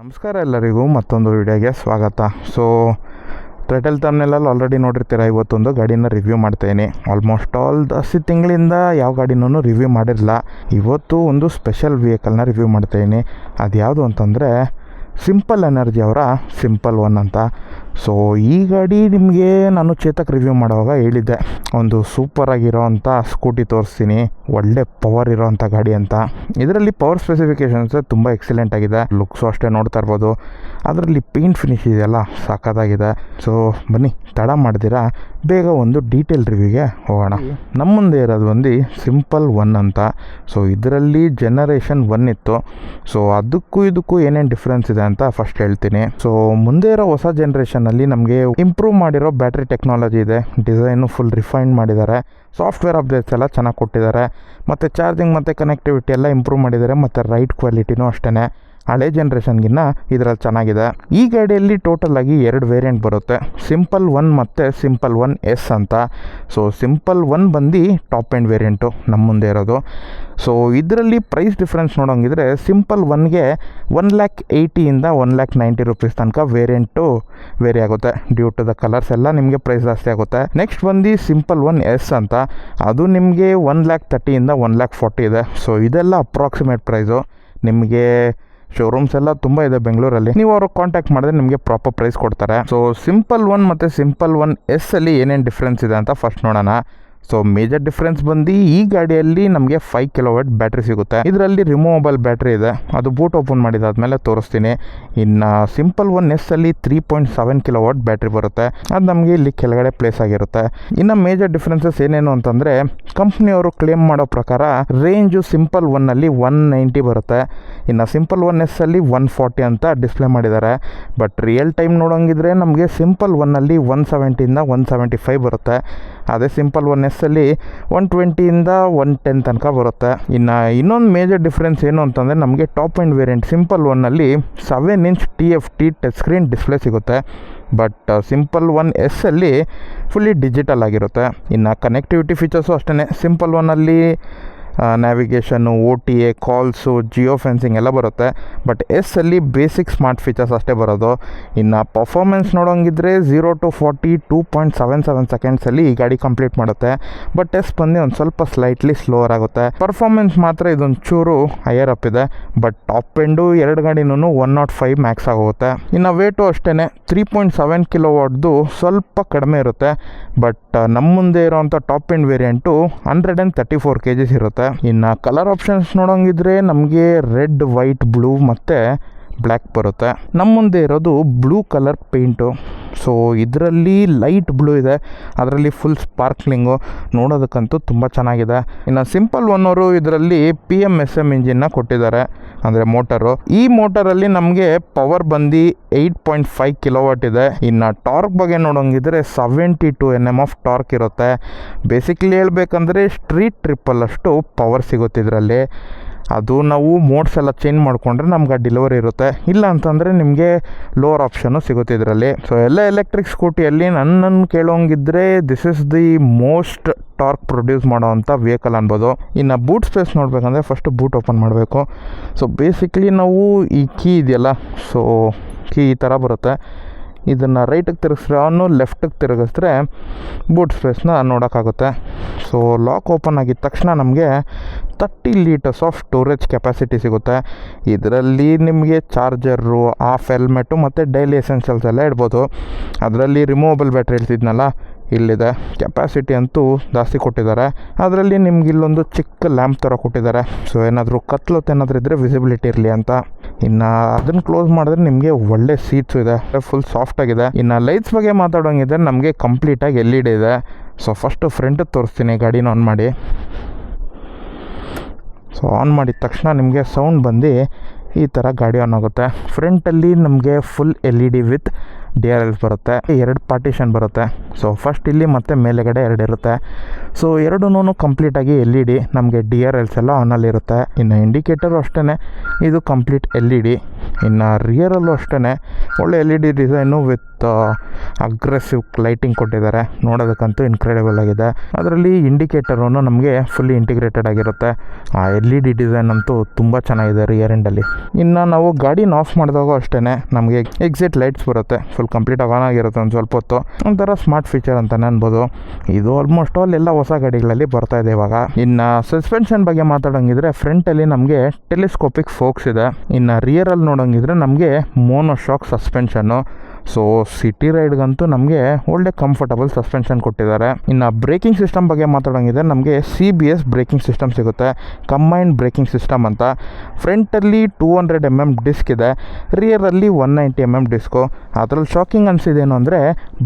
ನಮಸ್ಕಾರ ಎಲ್ಲರಿಗೂ ಮತ್ತೊಂದು ವಿಡಿಯೋಗೆ ಸ್ವಾಗತ. ಸೊ ಟೈಟಲ್ ತಮ್ಮನೆಲ್ಲಲ್ಲಿ ಆಲ್ರೆಡಿ ನೋಡಿರ್ತೀರ, ಇವತ್ತೊಂದು ಗಾಡಿನ ರಿವ್ಯೂ ಮಾಡ್ತಾಯಿನಿ ಆಲ್ಮೋಸ್ಟ್ ಆಲ್ ಹಸಿ ತಿಂಗಳಿಂದ ಯಾವ ಗಾಡಿನೂ ರಿವ್ಯೂ ಮಾಡಿರಲಿಲ್ಲ ಇವತ್ತು ಒಂದು ಸ್ಪೆಷಲ್ ವೆಹಿಕಲ್ನ ರಿವ್ಯೂ ಮಾಡ್ತಾಯಿನಿ ಅದು ಯಾವುದು ಅಂತಂದರೆ ಸಿಂಪಲ್ ಎನರ್ಜಿ ಅವರ ಸಿಂಪಲ್ ಒನ್ ಅಂತ. ಸೊ ಈ ಗಾಡಿ ನಿಮಗೆ ನಾನು ಚೇತಕ್ ರಿವ್ಯೂ ಮಾಡುವಾಗ ಹೇಳಿದ್ದೆ. ಒಂದು ಸೂಪರ್ ಆಗಿರೋ ಅಂಥ ಸ್ಕೂಟಿ ತೋರಿಸ್ತೀನಿ. ಒಳ್ಳೆ ಪವರ್ ಇರೋವಂಥ ಗಾಡಿ ಅಂತ. ಇದರಲ್ಲಿ ಪವರ್ ಸ್ಪೆಸಿಫಿಕೇಷನ್ಸ್ ತುಂಬ ಎಕ್ಸಲೆಂಟ್ ಆಗಿದೆ. ಲುಕ್ಸು ಅಷ್ಟೇ ನೋಡ್ತಾ ಇರ್ಬೋದು. ಅದರಲ್ಲಿ ಪೇಂಟ್ ಫಿನಿಶ್ ಇದೆಯಲ್ಲ ಸಾಕತ್ತಾಗಿದೆ ಸೊ ಬನ್ನಿ ತಡ ಮಾಡ್ದಿರಾ ಬೇಗ ಒಂದು ಡೀಟೇಲ್ ರಿವ್ಯೂಗೆ ಹೋಗೋಣ. ನಮ್ಮ ಮುಂದೆ ಇರೋದು ಒಂದು ಸಿಂಪಲ್ ಒನ್ ಅಂತ. ಸೊ ಇದರಲ್ಲಿ ಜನರೇಷನ್ ಒನ್ ಇತ್ತು. ಸೊ ಅದಕ್ಕೂ ಇದಕ್ಕೂ ಏನೇನು ಡಿಫ್ರೆನ್ಸ್ ಇದೆ ಅಂತ ಫಸ್ಟ್ ಹೇಳ್ತೀನಿ. ಸೊ ಮುಂದೆ ಇರೋ ಹೊಸ ಜನ್ರೇಷನಲ್ಲಿ ನಮಗೆ ಇಂಪ್ರೂವ್ ಮಾಡಿರೋ ಬ್ಯಾಟ್ರಿ ಟೆಕ್ನಾಲಜಿ ಇದೆ. ಡಿಸೈನು ಫುಲ್ ರಿಫೈನ್ ಮಾಡಿದ್ದಾರೆ. ಸಾಫ್ಟ್ವೇರ್ ಅಪ್ಡೇಟ್ಸ್ ಎಲ್ಲ ಚೆನ್ನಾಗಿ ಕೊಟ್ಟಿದ್ದಾರೆ. ಮತ್ತು ಚಾರ್ಜಿಂಗ್ ಮತ್ತು ಕನೆಕ್ಟಿವಿಟಿ ಎಲ್ಲ ಇಂಪ್ರೂವ್ ಮಾಡಿದ್ದಾರೆ. ಮತ್ತು ರೈಟ್ ಕ್ವಾಲಿಟಿನೂ ಅಷ್ಟೇ ಹಳೆ ಜನ್ರೇಷನ್ಗಿನ್ನ ಇದರಲ್ಲಿ ಚೆನ್ನಾಗಿದೆ. ಈ ಗಾಡಿಯಲ್ಲಿ ಟೋಟಲ್ ಆಗಿ ಎರಡು ವೇರಿಯಂಟ್ ಬರುತ್ತೆ. ಸಿಂಪಲ್ ಒನ್ ಮತ್ತು ಸಿಂಪಲ್ ಒನ್ ಎಸ್ ಅಂತ. ಸೊ ಸಿಂಪಲ್ ಒನ್ ಬಂದು ಟಾಪ್ ಎಂಡ್ ವೇರಿಯಂಟು ನಮ್ಮ ಮುಂದೆ ಇರೋದು. ಸೊ ಇದರಲ್ಲಿ ಪ್ರೈಸ್ ಡಿಫ್ರೆನ್ಸ್ ನೋಡೋಂಗಿದ್ರೆ ಸಿಂಪಲ್ ಒನ್ಗೆ ಒನ್ ಲ್ಯಾಕ್ ಏಯ್ಟಿಯಿಂದ ಒನ್ ಲ್ಯಾಕ್ ನೈಂಟಿ ರುಪೀಸ್ ತನಕ ವೇರಿಯಂಟು ವೇರಿ ಆಗುತ್ತೆ. ಡ್ಯೂ ಟು ದ ಕಲರ್ಸ್ ಎಲ್ಲ ನಿಮಗೆ ಪ್ರೈಸ್ ಜಾಸ್ತಿ ಆಗುತ್ತೆ. ನೆಕ್ಸ್ಟ್ ಬಂದು ಸಿಂಪಲ್ ಒನ್ ಎಸ್ ಅಂತ. ಅದು ನಿಮಗೆ ಒನ್ ಲ್ಯಾಕ್ ತರ್ಟಿಯಿಂದ ಒನ್ ಲ್ಯಾಕ್ ಫೋರ್ಟಿ ಇದೆ. ಸೊ ಇದೆಲ್ಲ ಅಪ್ರಾಕ್ಸಿಮೇಟ್ ಪ್ರೈಸು ನಿಮಗೆ ಶೋರೂಮ್ಸ್ ಎಲ್ಲ ತುಂಬ ಇದೆ ಬೆಂಗಳೂರಲ್ಲಿ. ನೀವು ಅವ್ರಿಗೆ ಕಾಂಟ್ಯಾಕ್ಟ್ ಮಾಡಿದ್ರೆ ನಿಮಗೆ ಪ್ರಾಪರ್ ಪ್ರೈಸ್ ಕೊಡ್ತಾರೆ. ಸೊ ಸಿಂಪಲ್ ಒನ್ ಮತ್ತು ಸಿಂಪಲ್ ಒನ್ ಎಸ್ ಅಲ್ಲಿ ಏನೇನು ಡಿಫ್ರೆನ್ಸ್ ಇದೆ ಅಂತ ಫಸ್ಟ್ ನೋಡೋಣ. ಸೊ ಮೇಜರ್ ಡಿಫ್ರೆನ್ಸ್ ಬಂದು ಈ ಗಾಡಿಯಲ್ಲಿ ನಮಗೆ ಫೈವ್ ಕಿಲೋವಾಟ್ ಬ್ಯಾಟ್ರಿ ಸಿಗುತ್ತೆ. ಇದರಲ್ಲಿ ರಿಮೂವಬಲ್ ಬ್ಯಾಟ್ರಿ ಇದೆ. ಅದು ಬೂಟ್ ಓಪನ್ ಮಾಡಿದಾದ್ಮೇಲೆ ತೋರಿಸ್ತೀನಿ. ಇನ್ನು ಸಿಂಪಲ್ ಒನ್ ಎಸ್ ಅಲ್ಲಿ three point seven kilowatt battery ಬರುತ್ತೆ. ಅದು ನಮಗೆ ಇಲ್ಲಿ ಕೆಳಗಡೆ ಪ್ಲೇಸ್ ಆಗಿರುತ್ತೆ. ಇನ್ನು ಮೇಜರ್ ಡಿಫ್ರೆನ್ಸಸ್ ಏನೇನು ಅಂತಂದರೆ ಕಂಪ್ನಿಯವರು ಕ್ಲೇಮ್ ಮಾಡೋ ಪ್ರಕಾರ ರೇಂಜು ಸಿಂಪಲ್ ಒನ್ನಲ್ಲಿ ಒನ್ ನೈಂಟಿ ಬರುತ್ತೆ. ಇನ್ನು ಸಿಂಪಲ್ ಒನ್ ಎಸ್ ಅಲ್ಲಿ ಒನ್ ಫಾರ್ಟಿ ಅಂತ ಡಿಸ್ಪ್ಲೇ ಮಾಡಿದ್ದಾರೆ. ಬಟ್ ರಿಯಲ್ ಟೈಮ್ ನೋಡೋಂಗಿದ್ರೆ ನಮಗೆ ಸಿಂಪಲ್ ಒನ್ನಲ್ಲಿ ಒನ್ ಸೆವೆಂಟಿಯಿಂದ ಒನ್ ಸೆವೆಂಟಿ ಫೈವ್ ಬರುತ್ತೆ. ಅದೇ ಸಿಂಪಲ್ ಒನ್ ಎಸ್ ಅಲ್ಲಿ ಒನ್ ಟ್ವೆಂಟಿಯಿಂದ ಒನ್ ಟೆನ್ ತನಕ ಬರುತ್ತೆ. ಇನ್ನು ಇನ್ನೊಂದು ಮೇಜರ್ ಡಿಫ್ರೆನ್ಸ್ ಏನು ಅಂತಂದರೆ ನಮಗೆ ಟಾಪ್ ಆ್ಯಂಡ್ ವೇರಿಯಂಟ್ ಸಿಂಪಲ್ ಒನ್ನಲ್ಲಿ seven inch T F T touch screen display ಸಿಗುತ್ತೆ. ಬಟ್ ಸಿಂಪಲ್ ಒನ್ ಎಸ್ ಅಲ್ಲಿ ಫುಲ್ಲಿ ಡಿಜಿಟಲ್ ಆಗಿರುತ್ತೆ. ಇನ್ನು ಕನೆಕ್ಟಿವಿಟಿ ಫೀಚರ್ಸು ಅಷ್ಟೇ ಸಿಂಪಲ್ ಒನ್ನಲ್ಲಿ navigation O T A calls geofencing ಎಲ್ಲ ಬರುತ್ತೆ. ಬಟ್ ಎಸ್ ಅಲ್ಲಿ ಬೇಸಿಕ್ ಸ್ಮಾರ್ಟ್ ಫೀಚರ್ಸ್ ಅಷ್ಟೇ ಬರೋದು. ಇನ್ನು performance ನೋಡೋಂಗಿದ್ರೆ zero to forty two point seven seven ಸೆಕೆಂಡ್ಸಲ್ಲಿ ಈ ಗಾಡಿ ಕಂಪ್ಲೀಟ್ ಮಾಡುತ್ತೆ. ಬಟ್ ಎಸ್ ಬಂದು ಒಂದು ಸ್ವಲ್ಪ ಸ್ಲೈಟ್ಲಿ ಸ್ಲೋವರ್ ಆಗುತ್ತೆ. ಪರ್ಫಾರ್ಮೆನ್ಸ್ ಮಾತ್ರ ಇದೊಂದು ಚೂರು ಹೈಯರ್ ಅಪ್ ಇದೆ. ಬಟ್ ಟಾಪ್ ಎಂಡು ಎರಡು ಗಾಡಿನೂ ಒನ್ ನಾಟ್ ಫೈವ್ ಮ್ಯಾಕ್ಸ್ ಆಗೋಗುತ್ತೆ. ಇನ್ನು ವೇಟು ಅಷ್ಟೇ ತ್ರೀ ಪಾಯಿಂಟ್ ಸೆವೆನ್ ಕಿಲೋ ವಾಟ್ದು ಸ್ವಲ್ಪ ಕಡಿಮೆ ಇರುತ್ತೆ. ಬಟ್ ನಮ್ಮ ಮುಂದೆ ಇರೋವಂಥ top end variant hundred and thirty four K Gs ಇರುತ್ತೆ. ಇನ್ನು ಕಲರ್ ಆಪ್ಷನ್ಸ್ ನೋಡೋಂಗಿದ್ರೆ ನಮಗೆ ರೆಡ್ ವೈಟ್ ಬ್ಲೂ ಮತ್ತು ಬ್ಲ್ಯಾಕ್ ಬರುತ್ತೆ. ನಮ್ಮ ಮುಂದೆ ಇರೋದು ಬ್ಲೂ ಕಲರ್ ಪೇಂಟು ಸೊ ಇದರಲ್ಲಿ ಲೈಟ್ ಬ್ಲೂ ಇದೆ. ಅದರಲ್ಲಿ ಫುಲ್ ಸ್ಪಾರ್ಕ್ಲಿಂಗು ನೋಡೋದಕ್ಕಂತೂ ತುಂಬ ಚೆನ್ನಾಗಿದೆ. ಇನ್ನು ಸಿಂಪಲ್ ಒನ್ ಅವರು ಇದರಲ್ಲಿ ಪಿ ಎಂ ಎಸ್ ಎಂ ಇಂಜಿನ್ನ ಕೊಟ್ಟಿದ್ದಾರೆ. ಅಂದರೆ ಮೋಟರು ಈ ಮೋಟರಲ್ಲಿ ನಮಗೆ ಪವರ್ ಬಂದು ಏಯ್ಟ್ ಪಾಯಿಂಟ್ ಫೈವ್ ಕಿಲೋವಾಟ್ ಇದೆ. ಇನ್ನು ಟಾರ್ಕ್ ಬಗ್ಗೆ ನೋಡೋಂಗಿದ್ರೆ seventy two N M of torque ಇರುತ್ತೆ. ಬೇಸಿಕ್ಲಿ ಹೇಳ್ಬೇಕಂದ್ರೆ ಸ್ಟ್ರೀಟ್ ಟ್ರಿಪ್ಪಲ್ಲಷ್ಟು ಪವರ್ ಸಿಗುತ್ತೆ ಇದರಲ್ಲಿ. ಅದು ನಾವು ಮೋಡ್ಸ್ ಎಲ್ಲ ಚೇಂಜ್ ಮಾಡಿಕೊಂಡ್ರೆ ನಮ್ಗೆ ಡೆಲಿವರಿ ಇರುತ್ತೆ. ಇಲ್ಲ ಅಂತಂದರೆ ನಿಮಗೆ ಲೋವರ್ ಆಪ್ಷನ್ನು ಸಿಗುತ್ತೆ ಇದರಲ್ಲಿ. ಸೊ ಎಲ್ಲ ಎಲೆಕ್ಟ್ರಿಕ್ ಸ್ಕೂಟಿಯಲ್ಲಿ ನನ್ನನ್ನು ಕೇಳೋಂಗಿದ್ರೆ this is the most torque produce ಮಾಡೋವಂಥ ವೆಹಿಕಲ್ ಅನ್ಬೋದು. ಇನ್ನು ಬೂಟ್ ಸ್ಪೇಸ್ ನೋಡಬೇಕಂದ್ರೆ ಫಸ್ಟ್ ಬೂಟ್ ಓಪನ್ ಮಾಡಬೇಕು. ಸೊ ಬೇಸಿಕ್ಲಿ ನಾವು ಈ ಕೀ ಇದೆಯಲ್ಲ ಸೊ ಕೀ ಈ ಥರ ಬರುತ್ತೆ. ಇದನ್ನು ರೈಟಿಗೆ ತಿರುಗಿಸ್ರೆ ಅವನು ಲೆಫ್ಟಿಗೆ ತಿರುಗಿಸಿದ್ರೆ ಬೂಟ್ ಸ್ಪೇಸ್ನ ನೋಡೋಕ್ಕಾಗುತ್ತೆ. ಸೊ ಲಾಕ್ ಓಪನ್ ಆಗಿದ ತಕ್ಷಣ ನಮಗೆ thirty litres of storage capacity ಸಿಗುತ್ತೆ. ಇದರಲ್ಲಿ ನಿಮಗೆ ಚಾರ್ಜರು ಆಫ್ ಹೆಲ್ಮೆಟು ಮತ್ತು ಡೈಲಿ ಎಸೆನ್ಷಿಯಲ್ಸ್ ಎಲ್ಲ ಇಡ್ಬೋದು. ಅದರಲ್ಲಿ ರಿಮೂವಬಲ್ ಬ್ಯಾಟ್ರಿ ಇಳಿಸಿದ್ನಲ್ಲ ಇಲ್ಲಿದೆ. ಕೆಪಾಸಿಟಿ ಅಂತೂ ಜಾಸ್ತಿ ಕೊಟ್ಟಿದ್ದಾರೆ. ಅದರಲ್ಲಿ ನಿಮ್ಗೆ ಇಲ್ಲೊಂದು ಚಿಕ್ಕ ಲ್ಯಾಂಪ್ ಥರ ಕೊಟ್ಟಿದ್ದಾರೆ. ಸೊ ಏನಾದರೂ ಕತ್ಲೊತ್ತೇನಾದರೂ ಇದ್ದರೆ ವಿಸಿಬಿಲಿಟಿ ಇರಲಿ ಅಂತ. ಇನ್ನು ಅದನ್ನು ಕ್ಲೋಸ್ ಮಾಡಿದ್ರೆ ನಿಮಗೆ ಒಳ್ಳೆ ಸೀಟ್ಸು ಇದೆ ಫುಲ್ ಸಾಫ್ಟ್ ಆಗಿದೆ. ಇನ್ನು ಲೈಟ್ಸ್ ಬಗ್ಗೆ ಮಾತಾಡೋಂಗಿದ್ರೆ ನಮಗೆ ಕಂಪ್ಲೀಟಾಗಿ ಎಲ್ ಇ ಡಿ ಇದೆ. ಸೊ ಫಸ್ಟು ಫ್ರಂಟ್ ತೋರಿಸ್ತೀನಿ ಗಾಡಿನ ಆನ್ ಮಾಡಿ. ಸೊ ಆನ್ ಮಾಡಿದ ತಕ್ಷಣ ನಿಮಗೆ ಸೌಂಡ್ ಬಂದು ಈ ಥರ ಗಾಡಿ ಆನ್ ಆಗುತ್ತೆ. ಫ್ರಂಟಲ್ಲಿ ನಮಗೆ full L E D with D R L ಬರುತ್ತೆ. ಎರಡು ಪಾರ್ಟಿಷನ್ ಬರುತ್ತೆ. ಸೊ ಫಸ್ಟ್ ಇಲ್ಲಿ ಮತ್ತು ಮೇಲೆಗಡೆ ಎರಡು ಇರುತ್ತೆ. ಸೊ ಎರಡೂ ಕಂಪ್ಲೀಟಾಗಿ ಎಲ್ ಇ ಡಿ ನಮಗೆ ಡಿ ಆರ್ ಎಲ್ಸ್ ಎಲ್ಲ ಆನಲ್ಲಿರುತ್ತೆ ಇನ್ನು ಇಂಡಿಕೇಟರು ಅಷ್ಟೇ ಇದು ಕಂಪ್ಲೀಟ್ ಎಲ್ ಇ ಡಿ ಇನ್ನು ರಿಯರಲ್ಲೂ ಅಷ್ಟೇ ಒಳ್ಳೆ L E D design with aggressive lighting ಕೊಟ್ಟಿದ್ದಾರೆ. ನೋಡೋದಕ್ಕಂತೂ ಇನ್ಕ್ರೆಡಿಬಲ್ ಆಗಿದೆ. ಅದರಲ್ಲಿ ಇಂಡಿಕೇಟರೂ ನಮಗೆ ಫುಲ್ಲಿ ಇಂಟಿಗ್ರೇಟೆಡ್ ಆಗಿರುತ್ತೆ. ಆ ಎಲ್ ಇ ಡಿ ಡಿಸೈನ್ ಅಂತೂ ತುಂಬ ಚೆನ್ನಾಗಿದೆ ರಿಯರ್ ಎಂಡಲ್ಲಿ ಇನ್ನು ನಾವು ಗಾಡಿನ ಆಫ್ ಮಾಡಿದಾಗ ಅಷ್ಟೇ ನಮಗೆ ಎಕ್ಸಿಟ್ ಲೈಟ್ಸ್ ಬರುತ್ತೆ. ಫುಲ್ ಕಂಪ್ಲೀಟ್ ಆನ್ ಆಗಿರುತ್ತೆ ಒಂದು ಸ್ವಲ್ಪ ಹೊತ್ತು. ಒಂಥರ ಸ್ಮಾರ್ಟ್ ಫೀಚರ್ ಅಂತಲೇ ಅನ್ಬೋದು. ಇದು ಆಲ್ಮೋಸ್ಟ್ ಆಲ್ ಎಲ್ಲ ಹೊಸ ಗಾಡಿಗಳಲ್ಲಿ ಬರ್ತಾ ಇದೆ ಇವಾಗ. ಇನ್ನು ಸಸ್ಪೆನ್ಷನ್ ಬಗ್ಗೆ ಮಾತಾಡೋಂಗಿದ್ರೆ ಫ್ರಂಟಲ್ಲಿ ನಮಗೆ ಟೆಲಿಸ್ಕೋಪಿಕ್ ಫೋಕ್ಸ್ ಇದೆ. ಇನ್ನು ರಿಯರಲ್ಲಿ ನೋಡೋಂಗಿದ್ರೆ ನಮಗೆ mono shock suspension so city ರೈಡ್ಗಂತೂ ನಮಗೆ ಒಳ್ಳೆ ಕಂಫರ್ಟಬಲ್ ಸಸ್ಪೆನ್ಷನ್ ಕೊಟ್ಟಿದ್ದಾರೆ. ಇನ್ನು ಬ್ರೇಕಿಂಗ್ ಸಿಸ್ಟಮ್ ಬಗ್ಗೆ ಮಾತಾಡೋಂಗಿದೆ ನಮಗೆ C B S braking system ಸಿಗುತ್ತೆ. ಕಂಬೈನ್ಡ್ ಬ್ರೇಕಿಂಗ್ ಸಿಸ್ಟಮ್ ಅಂತ. ಫ್ರಂಟಲ್ಲಿ two hundred M M disc ಇದೆ. ರಿಯರಲ್ಲಿ one ninety M M disc ಅದರಲ್ಲಿ ಶಾಕಿಂಗ್ ಅನಿಸಿದೇನು ಅಂದರೆ,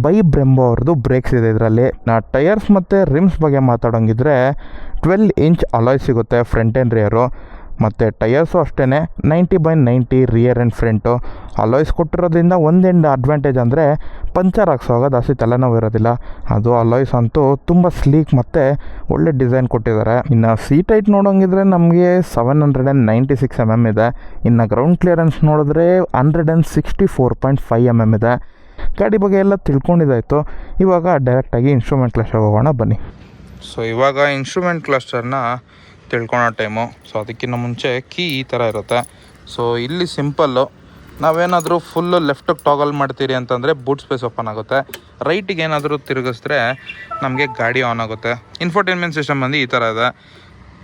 ಬೈ ಬ್ರೆಂಬೋ ಅವ್ರದ್ದು ಬ್ರೇಕ್ಸ್ ಇದೆ ಇದರಲ್ಲಿ. ನಾ ಟೈರ್ಸ್ ಮತ್ತು ರಿಮ್ಸ್ ಬಗ್ಗೆ ಮಾತಾಡೋಂಗಿದ್ರೆ ಟ್ವೆಲ್ ಇಂಚ್ ಅಲಾಯ್ ಸಿಗುತ್ತೆ ಫ್ರಂಟ್ ಆ್ಯಂಡ್ ರಿಯರು ಮತ್ತು ಟಯರ್ಸು ಅಷ್ಟೇ ninety by ninety rear and front alloys ಕೊಟ್ಟಿರೋದ್ರಿಂದ ಒಂದೆಂಡ್ ಅಡ್ವಾಂಟೇಜ್ ಅಂದರೆ ಪಂಚರ್ ಹಾಕ್ಸೋವಾಗ ಜಾಸ್ತಿ ತಲೆನೋವು ಇರೋದಿಲ್ಲ. ಅದು ಅಲಾಯ್ಸ್ ಅಂತೂ ತುಂಬ ಸ್ಲೀಕ್ ಮತ್ತು ಒಳ್ಳೆ ಡಿಸೈನ್ ಕೊಟ್ಟಿದ್ದಾರೆ. ಇನ್ನು ಸೀಟ್ ಐಟ್ ನೋಡೋಂಗಿದ್ರೆ ನಮಗೆ seven hundred and ninety six M M ಇದೆ. ಇನ್ನು ಗ್ರೌಂಡ್ ಕ್ಲಿಯರೆನ್ಸ್ ನೋಡಿದ್ರೆ hundred and sixty four point five M M ಇದೆ. ಗಾಡಿ ಬಗ್ಗೆ ಎಲ್ಲ ತಿಳ್ಕೊಂಡಿದ್ದಾಯಿತು. ಇವಾಗ ಡೈರೆಕ್ಟಾಗಿ ಇನ್ಸ್ಟ್ರೂಮೆಂಟ್ ಕ್ಲಸ್ಟರ್ ಹೋಗೋಣ, ಬನ್ನಿ. ಸೊ ಇವಾಗ ಇನ್ಸ್ಟ್ರೂಮೆಂಟ್ ಕ್ಲಸ್ಟರ್ನ ತಿಳ್ಕೊಳೋ ಟೈಮು. ಸೊ ಅದಕ್ಕಿಂತ ಮುಂಚೆ ಕೀ ಈ ಥರ ಇರುತ್ತೆ. ಸೊ ಇಲ್ಲಿ ಸಿಂಪಲ್ಲು, ನಾವೇನಾದರೂ ಫುಲ್ಲು ಲೆಫ್ಟಿಗೆ ಟಾಗಲ್ ಮಾಡ್ತೀರಿ ಅಂತಂದರೆ ಬೂಟ್ ಸ್ಪೇಸ್ ಓಪನ್ ಆಗುತ್ತೆ. ರೈಟಿಗೆ ಏನಾದರೂ ತಿರುಗಿಸಿದ್ರೆ ನಮಗೆ ಗಾಡಿ ಆನ್ ಆಗುತ್ತೆ. ಇನ್ಫೋಟೈನ್ಮೆಂಟ್ ಸಿಸ್ಟಮ್ ಬಂದು ಈ ಥರ ಇದೆ.